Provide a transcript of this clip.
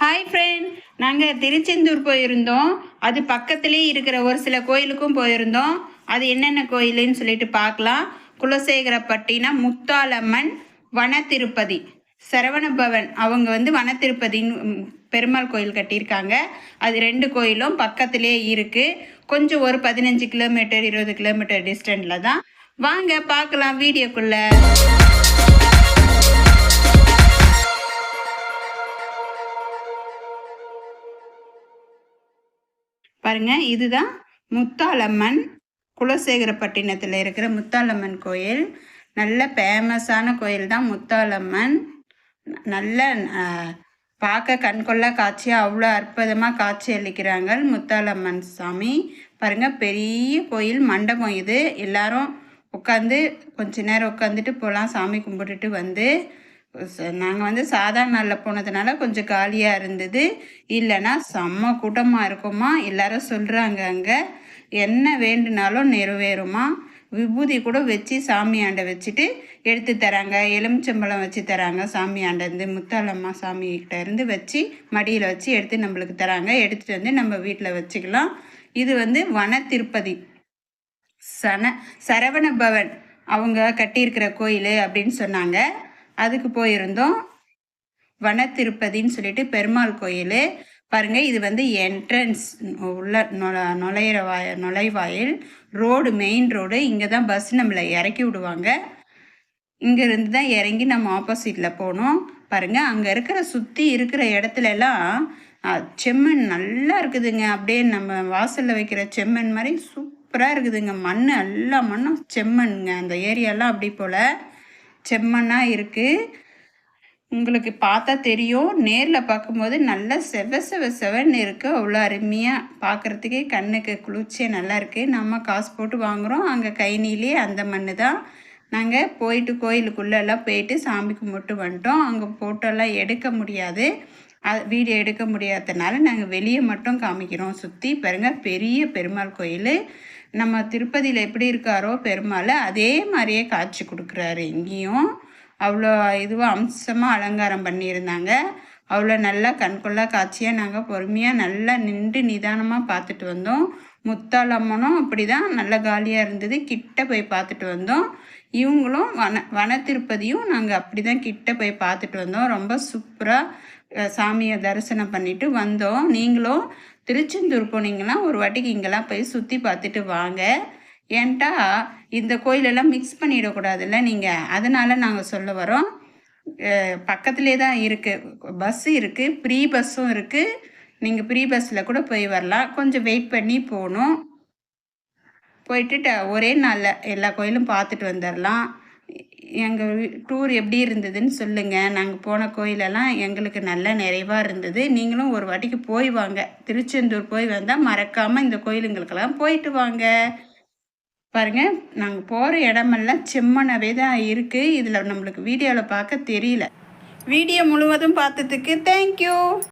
Hi friend நாங்கள் திருச்செந்தூர் போயிருந்தோம். அது பக்கத்துலேயே இருக்கிற ஒரு சில கோயிலுக்கும் போயிருந்தோம். அது என்னென்ன கோயிலுன்னு சொல்லிட்டு பார்க்கலாம். குலசேகரப்பட்டினா முத்தாலம்மன் வன திருப்பதி சரவணபவன் அவங்க வந்து வனத்திருப்பதின்னு பெருமாள் கோயில் கட்டியிருக்காங்க. அது ரெண்டு கோயிலும் பக்கத்திலே இருக்குது கொஞ்சம் ஒரு பதினஞ்சு கிலோமீட்டர் இருபது கிலோமீட்டர் டிஸ்டன்ஸில் தான். வாங்க பார்க்கலாம் வீடியோக்குள்ளே. பாருங்க இதுதான் முத்தாலம்மன் குலசேகரப்பட்டினத்தில் இருக்கிற முத்தாலம்மன் கோயில். நல்ல ஃபேமஸான கோயில் தான் முத்தாலம்மன் நல்ல பார்க்க கண்கொள்ளா காட்சியாக அவ்வளோ அற்புதமாக காட்சி அளிக்கிறாங்க முத்தாலம்மன் சாமி. பாருங்கள் பெரிய கோயில் மண்டபம் இது. எல்லாரும் உட்காந்து கொஞ்ச நேரம் உட்காந்துட்டு போகலாம் சாமி கும்பிட்டுட்டு வந்து. நாங்கள் வந்து சாதாரண நாளில் போனதுனால கொஞ்சம் காலியாக இருந்தது. இல்லைன்னா செம்ம கூட்டமாக இருக்குமா? எல்லாரும் சொல்கிறாங்க அங்கே. என்ன வேண்டுனாலும் நிறைவேறுமா? விபூதி கூட வச்சு சாமியாண்டை வச்சுட்டு எடுத்து தராங்க. எலுமிச்சம்பழம் வச்சு தராங்க சாமியாண்டேருந்து முத்தாலம்மா சாமிகிட்ட இருந்து வச்சு மடியில் வச்சு எடுத்து நம்மளுக்கு தராங்க. எடுத்துகிட்டு வந்து நம்ம வீட்டில் வச்சுக்கலாம். இது வந்து வன திருப்பதி சன சரவண பவன். அவங்க கட்டியிருக்கிற கோயில் அப்படின்னு சொன்னாங்க. அதுக்கு போயிருந்தோம். வன திருப்பதின்னு சொல்லிட்டு பெருமாள் கோயில். பாருங்க இது வந்து என்ட்ரன்ஸ் உள்ள நுழ- நுழையிற வாய நுழைவாயில். ரோடு மெயின் ரோடு இங்கே தான் பஸ் நம்மளை இறக்கி விடுவாங்க. இங்கேருந்து தான் இறங்கி நம்ம ஆப்போசிட்டில் போகணும் பாருங்கள் அங்கே இருக்கிற சுற்றி இருக்கிற இடத்துல எல்லாம் செம்மண் நல்லா இருக்குதுங்க. அப்படியே நம்ம வாசலில் வைக்கிற செம்மண் மாதிரி சூப்பராக இருக்குதுங்க. மண் எல்லா மண்ணும் செம்மண்ங்க அந்த ஏரியாலாம் அப்படி போல். செம்மண்ணாக இருக்குது உங்களுக்கு பார்த்தா தெரியும். நேரில் பார்க்கும்போது நல்லா செவ செவ செவன்னு இருக்குது அவ்வளோ அருமையாக பார்க்குறதுக்கே கண்ணுக்கு குளிர்ச்சியாக நல்லா இருக்குது நம்ம காசு போட்டு வாங்குகிறோம் அங்கே கைனிலே அந்த மண்ணு தான். நாங்கள் போயிட்டு கோயிலுக்குள்ளெல்லாம் போயிட்டு சாமி கும்பிட்டு வந்துட்டோம். அங்கே ஃபோட்டோலாம் எடுக்க முடியாது. வீடியோ எடுக்க முடியாததுனால நாங்கள் வெளியே மட்டும் காமிக்கிறோம். சுற்றி பாருங்கள் பெரிய பெருமாள் கோயில். நம்ம திருப்பதியில் எப்படி இருக்காரோ பெருமாள் அதே மாதிரியே காட்சி கொடுக்குறாரு இங்கேயும். அவ்வளோ இதுவாக அம்சமாக அலங்காரம் பண்ணியிருந்தாங்க. அவ்வளோ நல்லா கண்கொள்ளா காட்சியாக நாங்கள் பொறுமையாக நல்லா நின்று நிதானமாக பார்த்துட்டு வந்தோம். முத்தாலம்மனும் அப்படி தான் நல்ல காலியாக இருந்தது. கிட்ட போய் பார்த்துட்டு வந்தோம். இவங்களும் வன வன திருப்பதியும் நாங்கள் அப்படி தான் கிட்ட போய் பார்த்துட்டு வந்தோம். ரொம்ப சூப்பராக சாமியை தரிசனம் பண்ணிட்டு வந்தோம். நீங்களும் திருச்செந்தூர் போனீங்கன்னா ஒரு வாட்டிக்கு இங்கெல்லாம் போய் சுற்றி பார்த்துட்டு வாங்க. ஏன்ட்டா இந்த கோயிலெல்லாம் மிக்ஸ் பண்ணிடக்கூடாதுல்ல நீங்கள் அதனால் நாங்கள் சொல்ல வரோம். பக்கத்துலே தான் இருக்குது பஸ்ஸு இருக்குது ப்ரீ பஸ்ஸும் இருக்குது நீங்கள் ப்ரீ பஸ்ஸில் கூட போய் வரலாம். கொஞ்சம் வெயிட் பண்ணி போகணும். போயிட்டு ஒரே நாளில் எல்லா கோயிலும் பார்த்துட்டு வந்துடலாம் எங்கள் டூர் எப்படி இருந்ததுன்னு சொல்லுங்கள் நாங்கள் போன கோயிலெல்லாம் எங்களுக்கு நல்ல நிறைவாக இருந்தது. நீங்களும் ஒரு வாட்டிக்கு போய் வாங்க. திருச்செந்தூர் போய் வந்தால் மறக்காமல் இந்த கோயிலுங்களுக்கெல்லாம் போயிட்டு வாங்க. பாருங்கள் நாங்கள் போகிற இடமெல்லாம் செம்மனாவே தான் இருக்குது இதில் நம்மளுக்கு வீடியோவில் பார்க்க தெரியல. வீடியோ முழுவதும் பார்த்ததுக்கு தேங்க்யூ